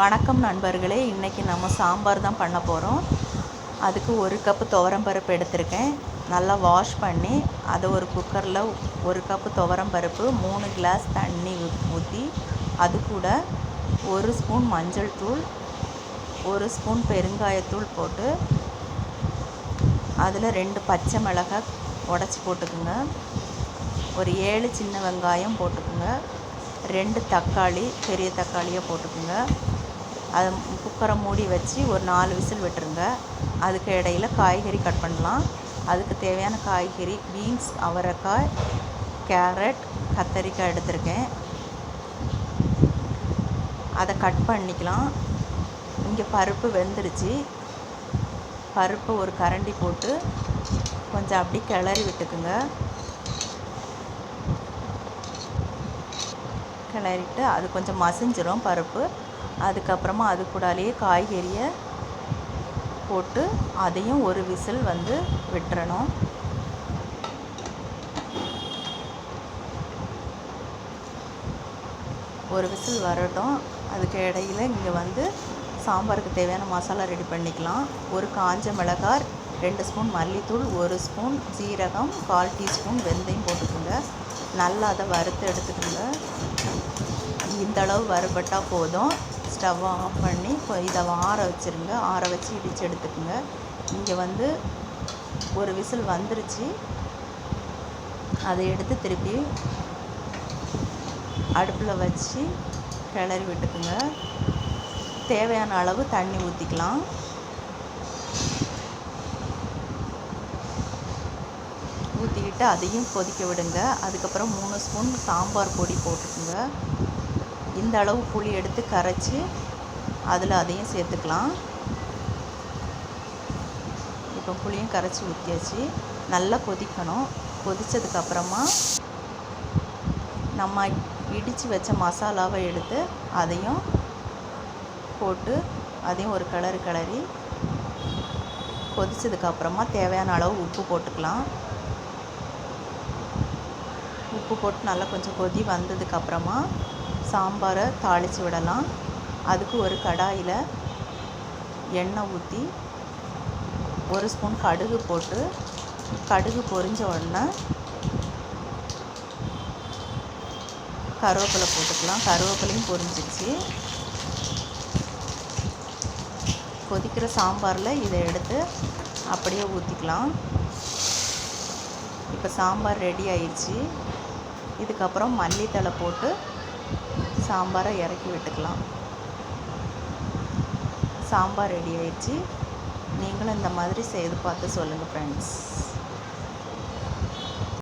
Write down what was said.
வணக்கம் நண்பர்களே. இன்றைக்கி நம்ம சாம்பார் தான் பண்ண போகிறோம் அதுக்கு ஒரு கப்பு துவரம்பருப்பு எடுத்திருக்கேன். நல்லா வாஷ் பண்ணி அதை ஒரு குக்கரில் ஒரு கப்பு துவரம்பருப்பு மூணு கிளாஸ் தண்ணி ஊற்றி அது கூட ஒரு ஸ்பூன் மஞ்சள் தூள் ஒரு ஸ்பூன் பெருங்காயத்தூள் போட்டு அதில் ரெண்டு பச்சை மிளகாய் உடச்சி போட்டுக்குங்க. ஒரு ஏழு சின்ன வெங்காயம் போட்டுக்குங்க. ரெண்டு தக்காளி பெரிய தக்காளியாக போட்டுக்குங்க. அதை குக்கரை மூடி வச்சு ஒரு நாலு விசில் விட்டுருங்க. அதுக்கு இடையில காய்கறி கட் பண்ணலாம். அதுக்கு தேவையான காய்கறி பீன்ஸ் அவரைக்காய் கேரட் கத்தரிக்காய் எடுத்திருக்கேன். அதை கட் பண்ணிக்கலாம். இங்கே பருப்பு வெந்துருச்சு. பருப்பு ஒரு கரண்டி போட்டு கொஞ்சம் அப்படி கிளறி விட்டுக்குங்க. கிளறிட்டு அது கொஞ்சம் மசிஞ்சிரும் பருப்பு. அதுக்கப்புறமா அது கூடாலேயே காய்கறியை போட்டு அதையும் ஒரு விசில் வந்து விட்டுறணும். ஒரு விசில் வரட்டும். அதுக்கு இடையில இங்கே வந்து சாம்பாருக்கு தேவையான மசாலா ரெடி பண்ணிக்கலாம். ஒரு காஞ்ச மிளகாய் ரெண்டு ஸ்பூன் மல்லித்தூள் ஒரு ஸ்பூன் சீரகம் கால் டீஸ்பூன் வெந்தயம் போட்டுக்கோங்க. நல்லா அதை வறுத்து எடுத்துக்கோங்க. இந்தளவு வறுபட்டால் போதும். ஸ்டவ் ஆஃப் பண்ணி இதை ஆற வச்சுருங்க. ஆற வச்சு இடித்து எடுத்துக்கோங்க. இங்கே வந்து ஒரு விசில் வந்துருச்சு. அதை எடுத்து திருப்பி அடுப்பில் வச்சு கிளறி விட்டுக்குங்க. தேவையான அளவு தண்ணி ஊற்றிக்கலாம் ஊற்றிக்கிட்டு அதையும் கொதிக்க விடுங்க. அதுக்கப்புறம் மூணு ஸ்பூன் சாம்பார் பொடி போட்டுக்கோங்க. இந்த அளவு புளி எடுத்து கரைச்சி அதில் அதையும் சேர்த்துக்கலாம். இப்போ புளியும் கரைச்சி ஊற்றியாச்சு நல்லா கொதிக்கணும். கொதித்ததுக்கப்புறமா நம்ம இடித்து வச்ச மசாலாவை எடுத்து அதையும் போட்டு அதையும் ஒரு கிளறு கிளறி கொதித்ததுக்கப்புறமா தேவையான அளவு உப்பு போட்டுக்கலாம். உப்பு போட்டு நல்லா கொஞ்சம் கொதி வந்ததுக்கப்புறமா சாம்பாரை தாளித்து விடலாம். அதுக்கு ஒரு கடாயில் எண்ணெய் ஊற்றி ஒரு ஸ்பூன் கடுகு போட்டு கடுகு பொரிஞ்ச உடனே கருவேப்பிலை போட்டுக்கலாம். கருவேப்பிலையும் பொரிஞ்சிச்சு கொதிக்கிற சாம்பாரில் இதை எடுத்து அப்படியே ஊற்றிக்கலாம் இப்போ சாம்பார் ரெடி ஆயிடுச்சு. இதுக்கப்புறம் மல்லித்தலை போட்டு சாம்பாரை இறக்கி விட்டுக்கலாம். சாம்பார் ரெடி ஆயிடுச்சு. நீங்களும் இந்த மாதிரி செய்து பார்த்து சொல்லுங்கள் ஃப்ரெண்ட்ஸ்